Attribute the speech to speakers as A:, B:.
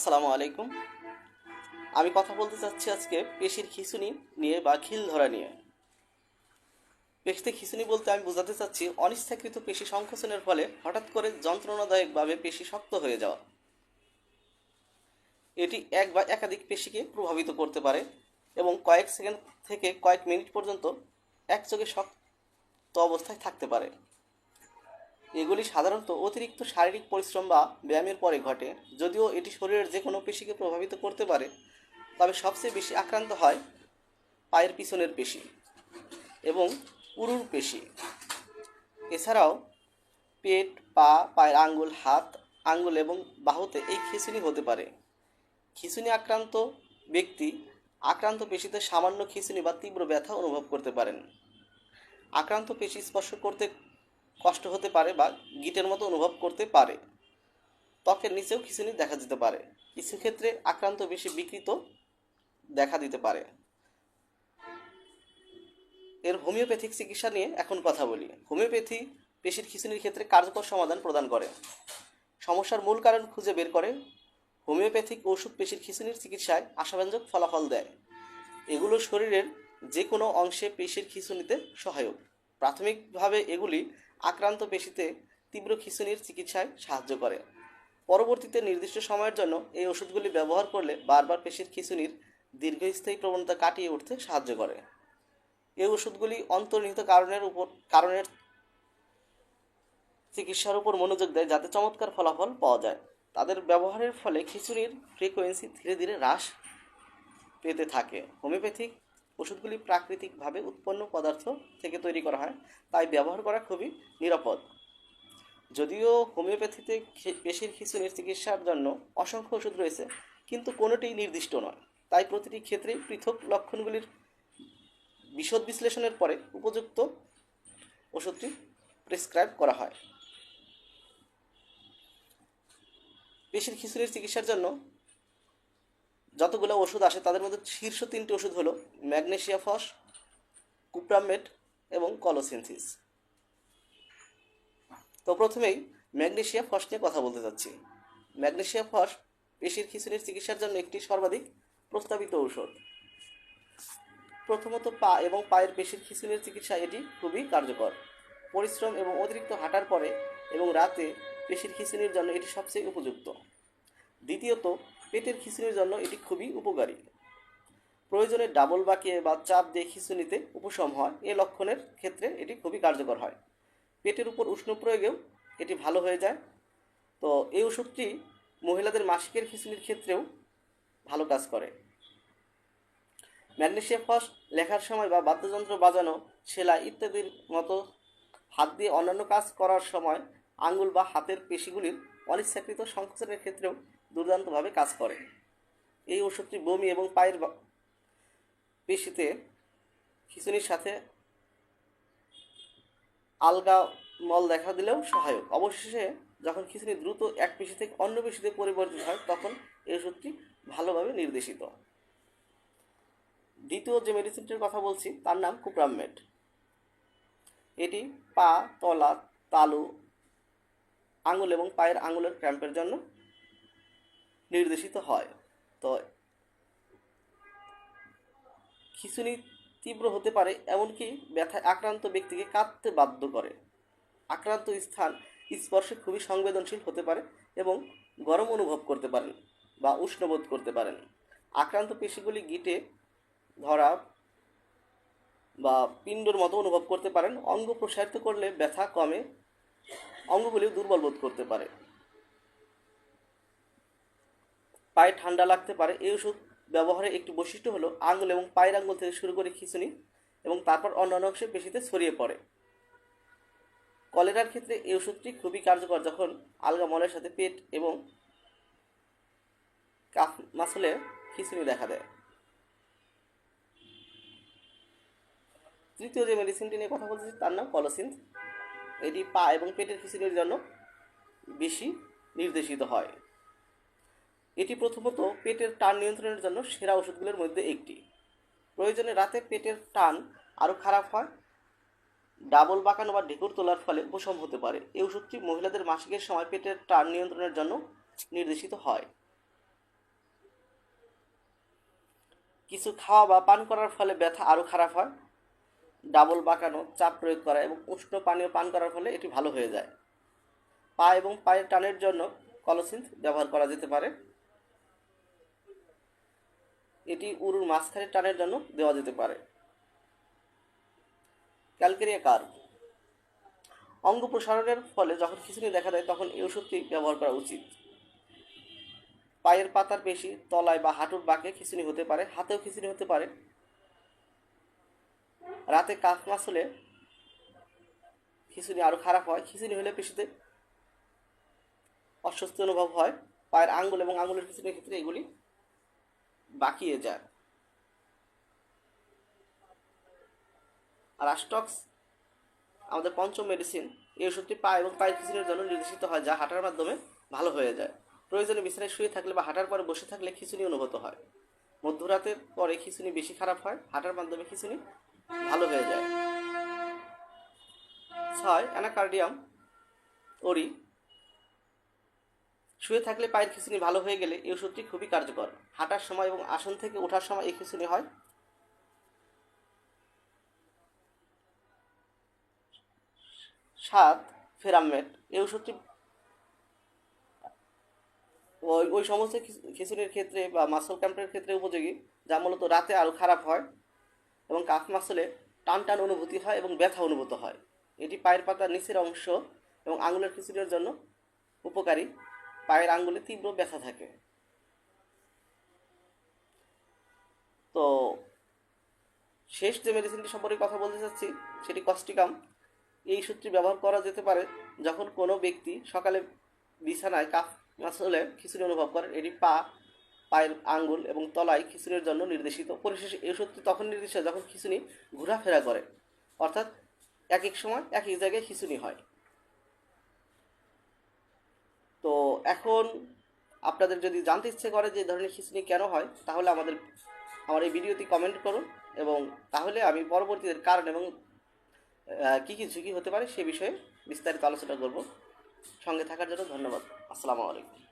A: আসসালামু আলাইকুম। আমি কথা বলতে চাচ্ছি আজকে পেশির খিঁচুনি নিয়ে বা খিল ধরা নিয়ে। পেশিতে খিঁচুনি বলতে আমি বোঝাতে চাচ্ছি, অনিচ্ছাকৃত পেশি সংকোচনের ফলে হঠাৎ করে যন্ত্রণাদায়কভাবে পেশি শক্ত হয়ে যাওয়া। এটি এক বা একাধিক পেশিকে প্রভাবিত করতে পারে এবং কয়েক সেকেন্ড থেকে কয়েক মিনিট পর্যন্ত একযোগে শক্ত অবস্থায় থাকতে পারে। এগুলি সাধারণত অতিরিক্ত শারীরিক পরিশ্রম বা ব্যায়ামের পরে ঘটে। যদিও এটি শরীরের যে কোনো পেশিকে প্রভাবিত করতে পারে, তবে সবচেয়ে বেশি আক্রান্ত হয় পায়ের পিছনের পেশি এবং উরুর পেশি। এছাড়াও পেট, পা, পায়ের আঙ্গুল, হাত, আঙ্গুল এবং বাহুতে এই খিঁচুনি হতে পারে। খিঁচুনি আক্রান্ত ব্যক্তি আক্রান্ত পেশিতে সামান্য খিঁচুনি বা তীব্র ব্যথা অনুভব করতে পারেন। আক্রান্ত পেশি স্পর্শ করতে কষ্ট হতে পারে বা গিটের মতো অনুভব করতে পারে। ত্বকের নিচেও খিঁচুনি দেখা যেতে পারে। কিছু ক্ষেত্রে আক্রান্ত বেশি বিকৃত দেখা দিতে পারে। এর হোমিওপ্যাথিক চিকিৎসা নিয়ে এখন কথা বলি। হোমিওপ্যাথি পেশির খিঁচুনির ক্ষেত্রে কার্যকর সমাধান প্রদান করে। সমস্যার মূল কারণ খুঁজে বের করে। হোমিওপ্যাথিক ওষুধ পেশির খিঁচুনির চিকিৎসায় আশাব্যঞ্জক ফলাফল দেয়। এগুলো শরীরের যে কোনো অংশে পেশির খিঁচুনিতে সহায়ক। প্রাথমিকভাবে এগুলি আক্রান্ত পেশিতে তীব্র খিঁচুনির চিকিৎসায় সাহায্য করে। পরবর্তীতে নির্দিষ্ট সময়ের জন্য এই ওষুধগুলি ব্যবহার করলে বারবার পেশির খিঁচুনির দীর্ঘস্থায়ী প্রবণতা কাটিয়ে উঠতে সাহায্য করে। এই ওষুধগুলি অন্তর্নিহিত কারণের উপর, কারণের চিকিৎসার উপর মনোযোগ দেয় যাতে চমৎকার ফলাফল পাওয়া যায়। তাদের ব্যবহারের ফলে খিচুড়ির ফ্রিকোয়েন্সি ধীরে ধীরে হ্রাস পেতে থাকে। হোমিওপ্যাথিক ওষুধগুলি প্রাকৃতিকভাবে উৎপন্ন পদার্থ থেকে তৈরি করা হয়, তাই ব্যবহার করা খুবই নিরাপদ। যদিও হোমিওপ্যাথিতে পেশির খিচুনির চিকিৎসার জন্য অসংখ্য ওষুধ রয়েছে, কিন্তু কোনোটি নির্দিষ্ট নয়। তাই প্রতিটি ক্ষেত্রেই পৃথক লক্ষণগুলির বিশদ বিশ্লেষণের পরে উপযুক্ত ওষুধটি প্রেসক্রাইব করা হয়। পেশির খিচুনির চিকিৎসার জন্য যতগুলো ওষুধ আসে, তাদের মধ্যে শীর্ষ তিনটি ওষুধ হলো ম্যাগনেশিয়া ফস, কুপ্রামেট এবং কলোসিনথিস। তো প্রথমেই ম্যাগনেশিয়া ফস নিয়ে কথা বলতে চাচ্ছি। ম্যাগনেশিয়া ফস পেশির খিচুনির চিকিৎসার জন্য একটি সর্বাধিক প্রস্তাবিত ঔষধ। প্রথমত পা এবং পায়ের পেশির খিচুনির চিকিৎসা এটি খুবই কার্যকর। পরিশ্রম এবং অতিরিক্ত হাঁটার পরে এবং রাতে পেশির খিচুনির জন্য এটি সবচেয়ে উপযুক্ত। দ্বিতীয়ত পেটের খিচুনির জন্য এটি খুবই উপকারী। প্রয়োজনে ডাবল বাঁকিয়ে বা চাপ দিয়ে খিচুনিতে উপশম হয়, এ লক্ষণের ক্ষেত্রে এটি খুবই কার্যকর হয়। পেটের উপর উষ্ণ প্রয়োগেও এটি ভালো হয়ে যায়। তো এই ওষুধটি মহিলাদের মাসিকের খিচুনির ক্ষেত্রেও ভালো কাজ করে। ম্যাগনেশিয়া ফস লেখার সময় বা বাদ্যযন্ত্র বাজানো, সেলাই ইত্যাদির মতো হাত দিয়ে অন্যান্য কাজ করার সময় আঙ্গুল বা হাতের পেশিগুলির অনিচ্ছাকৃত সংকোচনের ক্ষেত্রেও দুর্দান্তভাবে কাজ করে। এই ওষুধটি বমি এবং পায়ের পেশিতে খিচুনির সাথে আলগা মল দেখা দিলেও সহায়ক। অবশেষে যখন খিচুনি দ্রুত এক পেশি থেকে অন্য পেশিতে পরিবর্তিত হয়, তখন এই ওষুধটি ভালোভাবে নির্দেশিত। দ্বিতীয় যে মেডিসিনটির কথা বলছি, তার নাম কুপ্রামমেট। এটি পা, তলা, তালু, আঙুল এবং পায়ের আঙুলের ক্র্যাম্পের জন্য নির্দেশিত হয়। তো খিচুনি তীব্র হতে পারে, এমনকি ব্যথায় আক্রান্ত ব্যক্তিকে কাঁদতে বাধ্য করে। আক্রান্ত স্থান স্পর্শে খুবই সংবেদনশীল হতে পারে এবং গরম অনুভব করতে পারেন বা উষ্ণবোধ করতে পারেন। আক্রান্ত পেশিগুলি গিটে ধরা বা পিণ্ডর মতো অনুভব করতে পারেন। অঙ্গ প্রসারিত করলে ব্যথা কমে, অঙ্গগুলিও দুর্বল বোধ করতে পারে। পায়ে ঠান্ডা লাগতে পারে। এই ওষুধ ব্যবহারের একটি বৈশিষ্ট্য হলো আঙুল এবং পায়ের আঙুল থেকে শুরু করে খিঁচুনি এবং তারপর অন্যান্য অংশে পেশিতে ছড়িয়ে পড়ে। কলেরার ক্ষেত্রে এই ওষুধটি খুবই কার্যকর যখন আলগা মলের সাথে পেট এবং কাফ মাসলে খিঁচুনি দেখা দেয়। তৃতীয় যে মেডিসিনটি নিয়ে কথা বলতেছি তার নাম কলোসিন। এটি পা এবং পেটের খিচুনির জন্য বেশি নির্দেশিত হয়। এটি প্রথমত পেটের টান নিয়ন্ত্রণের জন্য সেরা ওষুধগুলোর মধ্যে একটি। প্রয়োজনে রাতে পেটের টান আরও খারাপ হয়, ডাবল বাঁকানো বা ঢেকুর তোলার ফলে উপশম হতে পারে। এই ওষুধটি মহিলাদের মাসিকের সময় পেটের টান নিয়ন্ত্রণের জন্য নির্দেশিত হয়। কিছু খাওয়া বা পান করার ফলে ব্যথা আরও খারাপ হয়, ডাবল বাঁকানো চাপ প্রয়োগ করা এবং উষ্ণ পানীয় পান করার ফলে এটি ভালো হয়ে যায়। পা এবং পায়ের টানের জন্য কলসিন্থ ব্যবহার করা যেতে পারে। এটি উরুর মাঝখানে টানের জন্য দেওয়া যেতে পারে। Calcarea carb. অঙ্গ প্রসারণের ফলে যখন খিচুড়ি দেখা দেয়, তখন এই ওষুধটি ব্যবহার করা উচিত। পায়ের পাতার পেশি, তলায় বা হাঁটুর বাঁকে খিচুনি হতে পারে, হাতেও খিচুনি হতে পারে। রাতে কাফ মাছ হলে খিচুনি আরও খারাপ হয়। খিচুনি হলে পেশিতে অস্বস্তি অনুভব হয়। পায়ের আঙ্গুল এবং আঙ্গুলের খিচুনির ক্ষেত্রে এগুলি বাকিয়ে যায় আর আস্টক্স আমাদের পঞ্চম মেডিসিন এই ওষুধটি পা এবং খিচুনির জন্য নির্দেশিত হয়, যা হাঁটার মাধ্যমে ভালো হয়ে যায়। প্রয়োজনে বিছানায় শুয়ে থাকলে বা হাঁটার পরে বসে থাকলে খিচুনি অনুভূত হয়। মধ্যরাতের পরে খিচুনি বেশি খারাপ হয়, হাঁটার মাধ্যমে খিচুনি ভালো হয়ে যায়। ছয়, অ্যানাকার্ডিয়াম ওরি শুয়ে থাকলে পায়ের খিচুনি ভালো হয়ে গেলে এই ওষুধটি খুবই কার্যকর। হাঁটার সময় এবং আসন থেকে ওঠার সময় এই খিচুনি হয়। সাত ফেরামেট। এই ওষুধটি ওই ওই সমস্ত খিচ- খিচুড়ির ক্ষেত্রে বা মাসল ক্যাম্পের ক্ষেত্রে উপযোগী, যা মূলত রাতে আরও খারাপ হয় এবং কাফ মাসলে টান টান অনুভূতি হয় এবং ব্যথা অনুভূত হয়। এটি পায়ের পাতার নিচের অংশ এবং আঙুলের খিচুড়ির জন্য উপকারী। পায়ের আঙ্গুলে তীব্র ব্যথা থাকে। তো শেষ যে মেডিসিনটি সম্পর্কে কথা বলতে চাচ্ছি, সেটি কস্টিকাম এই সূত্রে ব্যবহার করা যেতে পারে যখন কোনো ব্যক্তি সকালে বিছানায় কাফ মাসলে খিচুড়ি অনুভব করেন। এটি পা, পায়ের আঙ্গুল এবং তলায় খিচুড়ির জন্য নির্দেশিত। পরিশেষে এই ওষুধটি তখন নির্দিষ্ট যখন খিচুড়ি ঘোরাফেরা করে। অর্থাৎ এক এক সময় এক এক জায়গায় খিচুড়ি হয়। তো এখন আপনাদের যদি জানতে ইচ্ছে করে যে ধরনের খিচুড়ি কেন হয়, তাহলে আমাদের, আমার এই ভিডিওটি কমেন্ট করুন এবং তাহলে আমি পরবর্তীতে কারণ এবং কি কী ঝুঁকি হতে পারে সে বিষয়ে বিস্তারিত আলোচনা করব। সঙ্গে থাকার জন্য ধন্যবাদ। আসসালামু আলাইকুম।